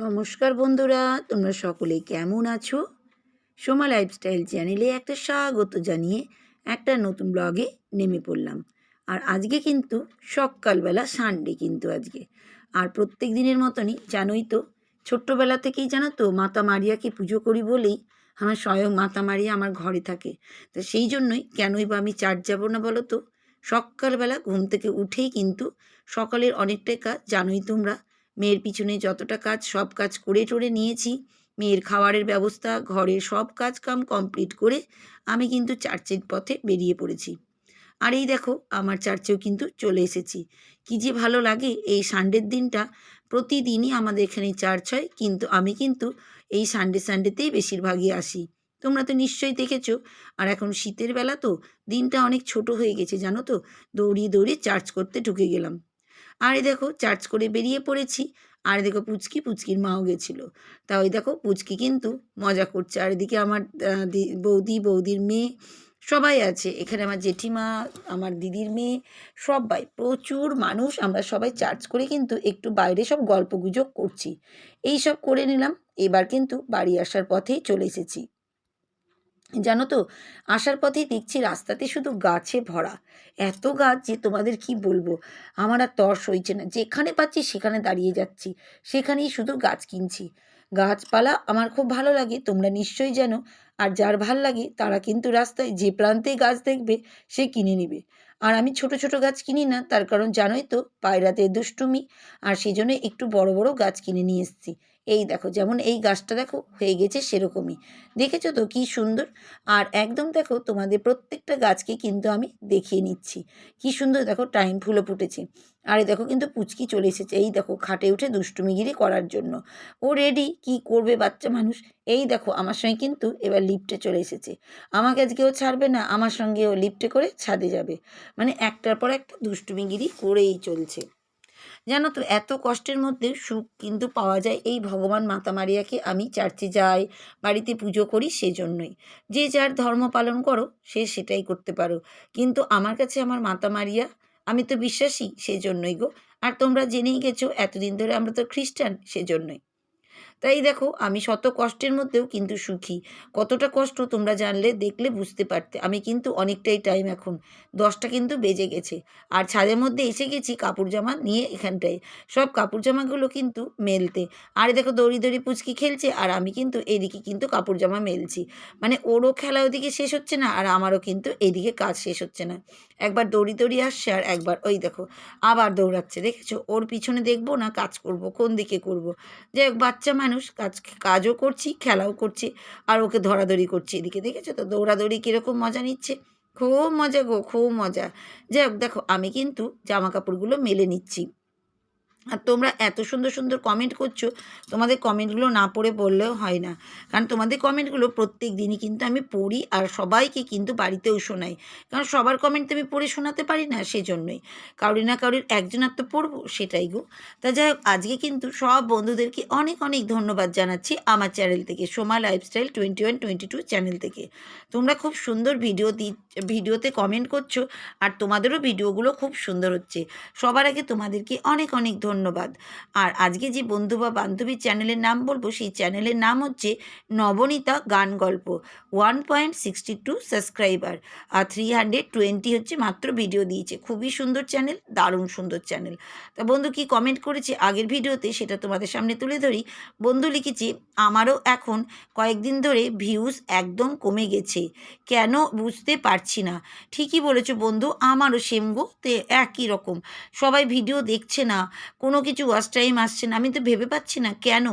নমস্কার বন্ধুরা, তোমরা সকলে কেমন আছো? সোমা লাইফস্টাইল চ্যানেলে একটা স্বাগত জানিয়ে একটা নতুন ব্লগে নেমে পড়লাম। আর আজকে কিন্তু সকালবেলা সানডে কিন্তু আজকে। আর প্রত্যেক দিনের মতনই জানোই তো, ছোট্টবেলা থেকেই জানো তো, মাতা মারিয়াকে পুজো করি বলেই আমার স্বয়ং মাতা মারিয়া আমার ঘরে থাকে। তো সেই জন্যই কেনই বা আমি চার্জ যাব না বলো তো? সকালবেলা ঘুম থেকে উঠেই কিন্তু সকালের অনেকটাই কাজ, জানোই তোমরা। মেয়ের পিছনে যতটা কাজ, সব কাজ করে টরে নিয়েছি। মেয়ের খাওয়ারের ব্যবস্থা, ঘরের সব কাজ কাম কমপ্লিট করে আমি কিন্তু চার্চের পথে বেরিয়ে পড়েছি। আর এই দেখো, আমার চার্চেও কিন্তু চলে এসেছি। কি যে ভালো লাগে এই সানডের দিনটা। প্রতিদিনই আমাদের এখানে চার্চ হয়, কিন্তু আমি কিন্তু এই সানডে সানডেতেই বেশিরভাগই আসি। তোমরা তো নিশ্চয়ই দেখেছ। আর এখন শীতের বেলা তো দিনটা অনেক ছোট হয়ে গেছে, জানো তো? দৌড়িয়ে দৌড়িয়ে চার্চ করতে ঢুকে গেলাম। আর এই দেখো চার্চ করে বেরিয়ে পড়েছি। আর দেখো, পুচকি, পুচকির মাও গেছিল। তা ওই দেখো, পুচকি কিন্তু মজা করছে। আর এদিকে আমার বৌদি, বৌদির মেয়ে সবাই আছে। এখানে আমার জেঠিমা, আমার দিদির মেয়ে সবাই, প্রচুর মানুষ। আমরা সবাই চার্চ করে কিন্তু একটু বাইরে সব গল্প গুজব করছি। এই সব করে নিলাম। এবার কিন্তু বাড়ি আসার পথেই চলে এসেছি। জানো তো, আসার পথেই দেখছি রাস্তাতে শুধু গাছে ভরা। এত গাছ যে তোমাদের কি বলব? আমার আর তর্স হইছে না। যেখানে পাচ্ছি সেখানে দাঁড়িয়ে যাচ্ছি। সেখানেই শুধু গাছ কিনছি। গাছপালা আমার খুব ভালো লাগে, তোমরা নিশ্চয়ই জানো। আর যার ভালো লাগে, তারা কিন্তু রাস্তায় যে প্রান্তেই গাছ দেখবে, সে কিনে নেবে। আর আমি ছোট ছোট গাছ কিনি না, তার কারণ জানোই তো পায়রাতে দুষ্টুমি। আর সেই জন্য একটু বড় বড় গাছ কিনে নিয়ে এসেছি। এই দেখো, যেমন এই গাছটা দেখো, হয়ে গেছে সেরকমই। দেখেছ তো কি সুন্দর? আর একদম দেখো, তোমাদের প্রত্যেকটা গাছকে কিন্তু আমি দেখিয়ে নিচ্ছি। কি সুন্দর দেখো, টাইম ফুলে ফুটেছে। আরে দেখো কিন্তু পুচকি চলে এসেছে, এই দেখো, খাটে উঠে দুষ্টুমিগিরি করার জন্য। ও রেডি কি করবে বাচ্চা মানুষ? এই দেখো, আমার সঙ্গে কিন্তু এবার লিফটে চলে এসেছে। আমাকে আজকে ও ছাড়বে না, আমার সঙ্গে ও লিফটে করে ছাদে যাবে। মানে একটার পর একটা দুষ্টুমিগিরি করেই চলছে। জানো তো, এত কষ্টের মধ্যে সুখ কিন্তু পাওয়া যায় এই ভগবান মাতা মারিয়াকে আমি চার্চে যাই, বাড়িতে পুজো করি সেজন্যই। যে যার ধর্ম পালন করো, সে সেটাই করতে পারো। কিন্তু আমার কাছে আমার মাতা মারিয়া, আমি তো বিশ্বাসী সেজন্যই গো। আর তোমরা জেনেই গেছো, এতদিন ধরে আমরা তো খ্রিস্টান সেজন্যই। তাই দেখো, আমি শত কষ্টের মধ্যেও কিন্তু সুখী। কতটা কষ্ট তোমরা জানলে, দেখলে বুঝতে পারতে। আমি কিন্তু অনেকটাই টাইম এখন। দশটা কিন্তু বেজে গেছে। আর ছাদের মধ্যে এসে গেছি কাপড় জামা নিয়ে এখানটায়। সব কাপড় জামাগুলো কিন্তু মেলতে। আর দেখো, দড়ি দড়ি পুচকি খেলছে, আর আমি কিন্তু এদিকে কিন্তু কাপড় জামা মেলছি। মানে ওরও খেলা ওদিকে শেষ হচ্ছে না, আর আমারও কিন্তু এদিকে কাজ শেষ হচ্ছে না। একবার দড়ি দড়ি আসছে, আর একবার ওই দেখো, আবার দৌড়াচ্ছে। দেখেছ? ওর পিছনে দেখব না কাজ করব? কোন দিকে করব? হোক, বাচ্চা মানুষ কাজ, কাজও করছি, খেলাও করছি, আর ওকে ধরাধরি করছি এদিকে, দেখেছ তো? দৌড়াদৌড়ি কীরকম মজা নিচ্ছে? খুব মজা গো, খুব মজা। যাই হোক, দেখো, আমি কিন্তু জামা কাপড়গুলো মেলে নিচ্ছি। আর তোমরা এত সুন্দর সুন্দর কমেন্ট করছ, তোমাদের কমেন্টগুলো না পড়ে বললেও হয় না। কারণ তোমাদের কমেন্টগুলো প্রত্যেক দিনই কিন্তু আমি পড়ি আর সবাইকে কিন্তু বাড়িতেও শোনাই। কারণ সবার কমেন্ট তো আমি পড়ে শোনাতে পারি না সেজন্যই। কাউরি না কাউরির একজনের তো পড়ব সেটাই গো। তা যাই হোক, আজকে কিন্তু সব বন্ধুদেরকে অনেক অনেক ধন্যবাদ জানাচ্ছি আমার চ্যানেল থেকে, Soma lifestyle twenty one twenty two channel থেকে। তোমরা খুব সুন্দর ভিডিও দি ভিডিওতে কমেন্ট করছ আর তোমাদেরও ভিডিওগুলো খুব সুন্দর হচ্ছে। সবার আগে তোমাদেরকে অনেক অনেক ধন্যবাদ। আর আজকে যে বন্ধু বা বান্ধবীর চ্যানেলের নাম বলব, সেই চ্যানেলের নাম হচ্ছে নবনীতা গান গল্প, one point sixty two subscriber. আর থ্রি হান্ড্রেড টোয়েন্টি হচ্ছে মাত্র ভিডিও দিয়েছে। খুবই সুন্দর চ্যানেল, দারুণ সুন্দর চ্যানেল। তা বন্ধু কি কমেন্ট করেছে আগের ভিডিওতে সেটা তোমাদের সামনে তুলে ধরি। বন্ধু লিখেছে, আমারও এখন কয়েকদিন ধরে ভিউজ একদম কমে গেছে। কেন বুঝতে পারছি না। ঠিকই বলেছ বন্ধু, আমারও সেম গো, তে একই রকম। সবাই ভিডিও দেখছে না। কোনো কিছু ওয়াশ টাইম আসছে না। আমি তো ভেবে পাচ্ছি না, কেন?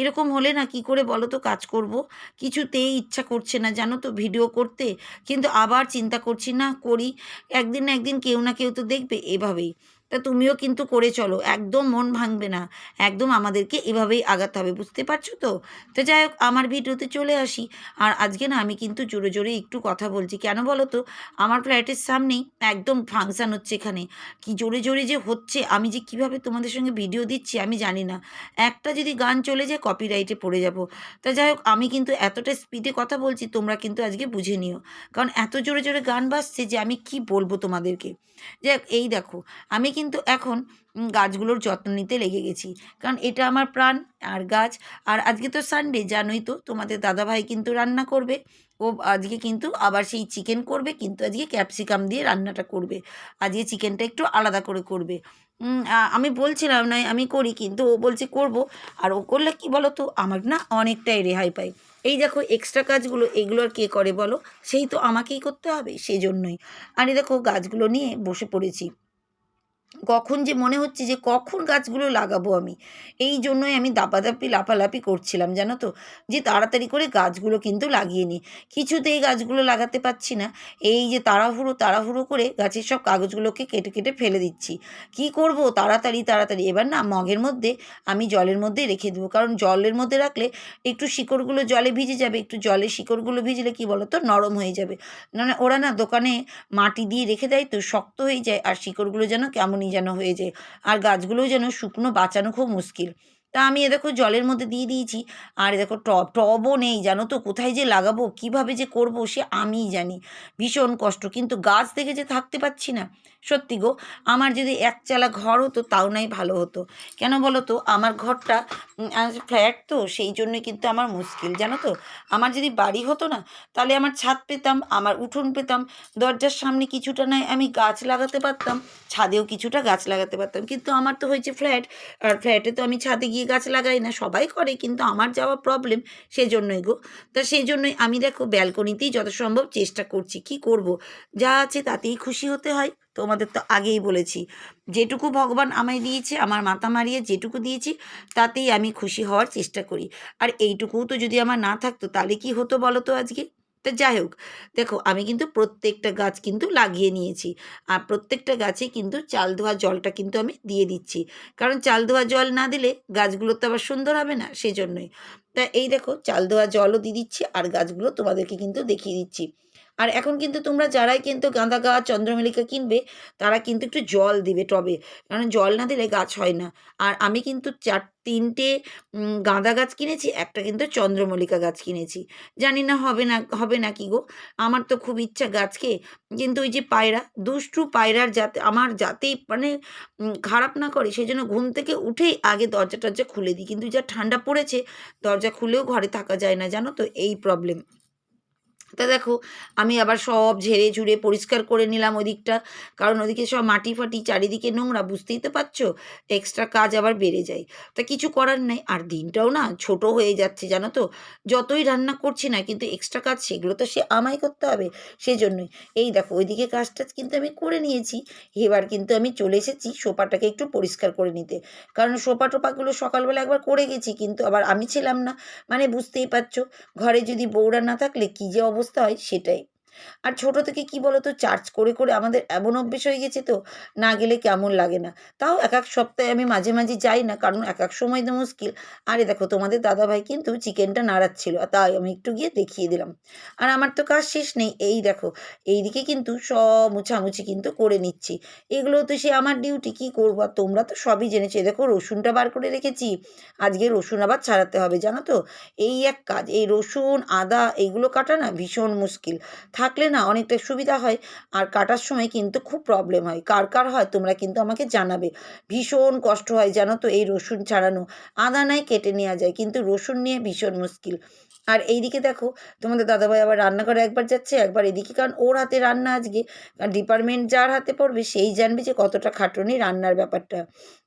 এরকম হলে না কি করে বলো তো কাজ করব? কিছুতেই ইচ্ছা করছে না, জানো তো ভিডিও করতে। কিন্তু আবার চিন্তা করছি, না করি। একদিন না একদিন কেউ না কেউ তো দেখবে এভাবেই। তা তুমিও কিন্তু করে চলো, একদম মন ভাঙবে না। একদম আমাদেরকে এভাবেই আগাতে হবে, বুঝতে পারছ তো? তো যাই হোক, আমার ভিডিওতে চলে আসি। আর আজকে না আমি কিন্তু জোরে জোরে একটু কথা বলছি। কেন বলো তো? আমার ফ্ল্যাটের সামনেই একদম ফাংশান হচ্ছে এখানে। কি জোরে জোরে যে হচ্ছে, আমি যে কীভাবে তোমাদের সঙ্গে ভিডিও দিচ্ছি আমি জানি না। একটা যদি গান চলে যায় কপিরাইটে পড়ে যাব। তা যাই হোক, আমি কিন্তু এতটা স্পিডে কথা বলছি, তোমরা কিন্তু আজকে বুঝে নিও। কারণ এত জোরে জোরে গান বাজছে যে আমি কি বলব তোমাদেরকে? যাই এই দেখো, আমি কিন্তু এখন গাছগুলোর যত্ন নিতে লেগে গেছি। কারণ এটা আমার প্রাণ আর গাছ। আর আজকে তো সানডে জানোই তো, তোমাদের দাদাভাই কিন্তু রান্না করবে। ও আজকে কিন্তু আবার সেই চিকেন করবে, কিন্তু আজকে ক্যাপসিকাম দিয়ে রান্নাটা করবে। আজকে চিকেনটা একটু আলাদা করে করবে। আমি বলছিলাম নয় আমি করি, কিন্তু ও বলছে করব। আর ও করলে কি বলো তো আমার না অনেকটাই রেহাই পাই এই দেখো এক্সট্রা কাজগুলো, এগুলো আর কে করে বলো? সেই তো আমাকেই করতে হবে সেই জন্যই আর দেখো গাছগুলো নিয়ে বসে পড়েছি। কখন যে মনে হচ্ছে যে কখন গাছগুলো লাগাবো আমি। এই জন্যই আমি দাপাদাপি লাফালাফি করছিলাম, জানো তো? যে তাড়াতাড়ি করে গাছগুলো কিন্তু লাগিয়ে নিই। কিছুতেই গাছগুলো লাগাতে পারছি না। এই যে তাড়াহুড়ো তাড়াহুড়ো করে গাছের সব কাগজগুলোকে কেটে কেটে ফেলে দিচ্ছি। কি করব? তাড়াতাড়ি তাড়াতাড়ি। এবার না মগের মধ্যে আমি জলের মধ্যে রেখে দেবো। কারণ জলের মধ্যে রাখলে একটু শিকড়গুলো জলে ভিজে যাবে। একটু জলে শিকড়গুলো ভিজলে কি বলো তো নরম হয়ে যাবে। না ওরা না দোকানে মাটি দিয়ে রেখে দেয় তো শক্ত হয়ে যায় আর শিকড়গুলো যেন কেমনই যেন হয়ে যায়। আর গাছগুলোও যেন শুকনো বাঁচানো খুব মুশকিল। তা আমি এ দেখো জলের মধ্যে দিয়ে দিয়েছি। আর এ দেখো টব টবও নেই, জানো তো? কোথায় যে লাগাবো? কীভাবে যে করব সে আমিই জানি। ভীষণ কষ্ট। কিন্তু গাছ দেখে যে থাকতে পারছি না, সত্যি গো, আমার যদি একচালা ঘর হতো তাও নাই ভালো হতো। কেন বলো তো? আমার ঘরটা ফ্ল্যাট তো, সেই জন্য কিন্তু আমার মুশকিল, জানো তো? আমার যদি বাড়ি হতো না, তাহলে আমার ছাদ পেতাম, আমার উঠোন পেতাম, দরজার সামনে কিছুটা নয় আমি গাছ লাগাতে পারতাম, ছাদেও কিছুটা গাছ লাগাতে পারতাম। কিন্তু আমার তো হয়েছে ফ্ল্যাট, আর ফ্ল্যাটে তো আমি ছাদে গিয়ে গাছ লাগাই না, সবাই করে, কিন্তু আমার যাওয়া প্রবলেম সেজন্যই গো। তা সেই জন্যই আমি দেখো ব্যালকনিতেই যত সম্ভব চেষ্টা করছি, কি করব? যা আছে তাতেই খুশি হতে হয়, তোমাদের তো আগেই বলেছি। যেটুকু ভগবান আমায় দিয়েছে, আমার মাথা মারিয়ে যেটুকু দিয়েছি, তাতেই আমি খুশি হওয়ার চেষ্টা করি। আর এইটুকুও তো যদি আমার না থাকতো, তাহলে কি হতো বলো তো আজকে? তা যাই হোক, দেখো আমি কিন্তু প্রত্যেকটা গাছ কিন্তু লাগিয়ে নিয়েছি। আর প্রত্যেকটা গাছে কিন্তু চাল ধোয়া জলটা কিন্তু আমি দিয়ে দিচ্ছি। কারণ চাল ধোয়া জল না দিলে গাছগুলো তো আবার সুন্দর হবে না সেই জন্যই তা এই দেখো, চাল ধোয়া জলও দিয়ে দিচ্ছি আর গাছগুলো তোমাদেরকে কিন্তু দেখিয়ে দিচ্ছি। আর এখন কিন্তু তোমরা যারাই কিন্তু গাঁদা গাছ চন্দ্রমল্লিকা কিনবে, তারা কিন্তু একটু জল দিবে টবে। কারণ জল না দিলে গাছ হয় না। আর আমি কিন্তু চার, তিনটে গাঁদা গাছ কিনেছি, একটা কিন্তু চন্দ্রমল্লিকা গাছ কিনেছি। জানি না হবে না হবে না কি গো? আমার তো খুব ইচ্ছা গাছকে। কিন্তু ওই যে পায়রা, দুষ্টু পায়রার যাতে আমার যাতেই মানে খারাপ না করে। সেই জন্য ঘুম থেকে উঠেই আগে দরজা টরজা খুলে দিই। কিন্তু যা ঠান্ডা পড়েছে, দরজা খুলেও ঘরে থাকা যায় না। জানো তো? এই প্রবলেম তা দেখো, আমি আবার সব ঝেড়ে ঝুড়ে পরিষ্কার করে নিলাম ওদিকটা। কারণ ওদিকে সব মাটি ফাটি, চারিদিকে নোংরা, বুঝতেই তো পারছ? এক্সট্রা কাজ আবার বেড়ে যায়। তা কিছু করার নাই। আর দিনটাও না ছোট হয়ে যাচ্ছে, জানো তো? যতই রান্না করছি না, কিন্তু এক্সট্রা কাজ, সেগুলো তো সে আমায় করতে হবে সেজন্যই। এই দেখো, ওইদিকে কাজটা কিন্তু আমি করে নিয়েছি। এবার কিন্তু আমি চলে এসেছি সোপাটাকে একটু পরিষ্কার করে নিতে। কারণ সোপা টোপাগুলো সকালবেলা একবার করে গেছি, কিন্তু আবার আমি ছিলাম না। মানে বুঝতেই পারছ, ঘরে যদি বউরা না থাকলে কী যে অবস্থা হয় সেটাই। আর ছোট থেকে কি বলতো চার্জ করে করে আমাদের এমন অভ্যেস হয়ে গেছে তো, না গেলে কেমন লাগে না। তাও এক এক সপ্তাহে আমি মাঝে মাঝে যাই না, কারণ এক এক সময় তো মুশকিল। আরে দেখো, তোমাদের দাদাভাই কিন্তু চিকেনটা নাড়াচ্ছিল তাই আমি একটু গিয়ে দেখিয়ে দিলাম। আর আমার তো কাজ শেষ নেই, এই দেখো, এইদিকে কিন্তু সব মুছামুছি কিন্তু করে নিচ্ছি। এগুলো তো সে আমার ডিউটি কি করব? আর তোমরা তো সবই জেনেছো এই দেখো, রসুনটা বার করে রেখেছি, আজকে রসুন আবার ছাড়াতে হবে, জানো তো? এই এক কাজ, এই রসুন, আদা, এইগুলো কাটা না ভীষণ মুশকিল। থাকলে না অনেকটা সুবিধা হয়। আর কাটার সময় কিন্তু খুব প্রবলেম হয়। কার কার হয় তোমরা কিন্তু আমাকে জানাবে। ভীষণ কষ্ট হয় জানো তো এই রসুন ছাড়ানো। আদা নাই কেটে নেওয়া যায়। কিন্তু রসুন নিয়ে ভীষণ মুশকিল। আর এইদিকে দেখো, তোমাদের দাদাভাই আবার রান্নাঘরে একবার যাচ্ছে, একবার এদিকে, কারণ ওর হাতে রান্না আজকে। ডিপার্টমেন্ট যার হাতে পড়বে, সেই জানবে যে কতটা খাটুনি রান্নার ব্যাপারটা।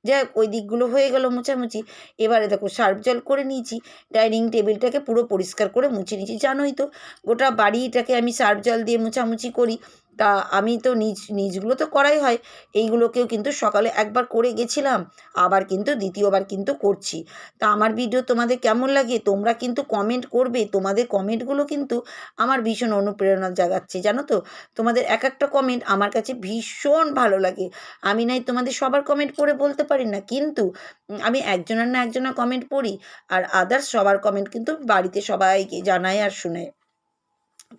যাই হোক, ওই দিকগুলো হয়ে গেল মোছামুছি। এবারে দেখো, সার্ফ জল করে নিয়েছি। ডাইনিং টেবিলটাকে পুরো পরিষ্কার করে মুছে নিয়েছি। জানোই তো, গোটা বাড়িটাকে আমি সার্ফ জল দিয়ে মোছামুছি করি। তা আমি তো নিজ, নিজগুলো তো করাই হয়। এইগুলোকেও কিন্তু সকালে একবার করে গেছিলাম, আবার কিন্তু দ্বিতীয়বার কিন্তু করছি। তা আমার ভিডিও তোমাদের কেমন লাগে? তোমরা কিন্তু কমেন্ট করবে। তোমাদের কমেন্টগুলো কিন্তু আমার ভীষণ অনুপ্রেরণা জাগাচ্ছে, জানো তো? তোমাদের এক একটা কমেন্ট আমার কাছে ভীষণ ভালো লাগে। আমি নাই তোমাদের সবার কমেন্ট পড়ে বলতে পারি না, কিন্তু আমি একজনের না একজনের কমেন্ট পড়ি, আর আদার্স সবার কমেন্ট কিন্তু বাড়িতে সবাইকে জানাই আর শোনাই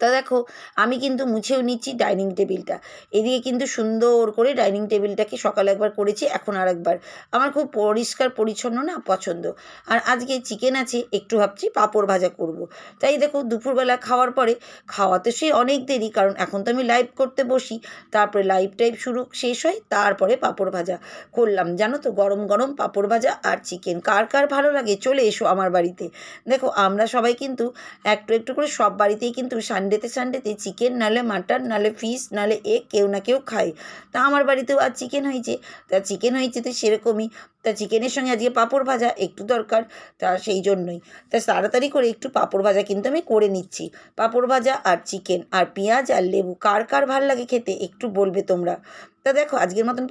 তা দেখো, আমি কিন্তু মুছেও নিচ্ছি ডাইনিং টেবিলটা। এদিকে কিন্তু সুন্দর করে ডাইনিং টেবিলটাকে সকালে একবার করেছি, এখন আর একবার আমার খুব পরিষ্কার, পরিচ্ছন্ন না পছন্দ। আর আজকে চিকেন আছে, একটু ভাবছি পাঁপড় ভাজা করব। তাই দেখো, দুপুরবেলা খাওয়ার পরে, খাওয়াতে সে অনেক দেরি, কারণ এখন তো আমি লাইভ করতে বসি। তারপরে লাইভ টাইভ শুরু, শেষ হয়, তারপরে পাঁপড় ভাজা করলাম। জানো তো, গরম গরম পাঁপড় ভাজা আর চিকেন কার কার ভালো লাগে? চলে এসো আমার বাড়িতে। দেখো, আমরা সবাই কিন্তু একটু একটু করে সব বাড়িতেই কিন্তু সানডেতে সানডেতে চিকেন নালে মাটন নালে ফিশ নালে এগ কেউ না কেউ খায়। তা আমার বাড়িতেও আজ চিকেন হয়েছে। তা চিকেন হয়েছে তো সেরকমই। তা চিকেনের সঙ্গে আজকে পাঁপড় ভাজা একটু দরকার, তা সেই জন্যই। তা তাড়াতাড়ি করে একটু পাঁপড় ভাজা কিন্তু আমি করে নিচ্ছি। পাঁপড় ভাজা আর চিকেন আর পেঁয়াজ আর লেবু, কার কার ভালো লাগে খেতে একটু বলবে তোমরা। তা দেখো, আজকের মতন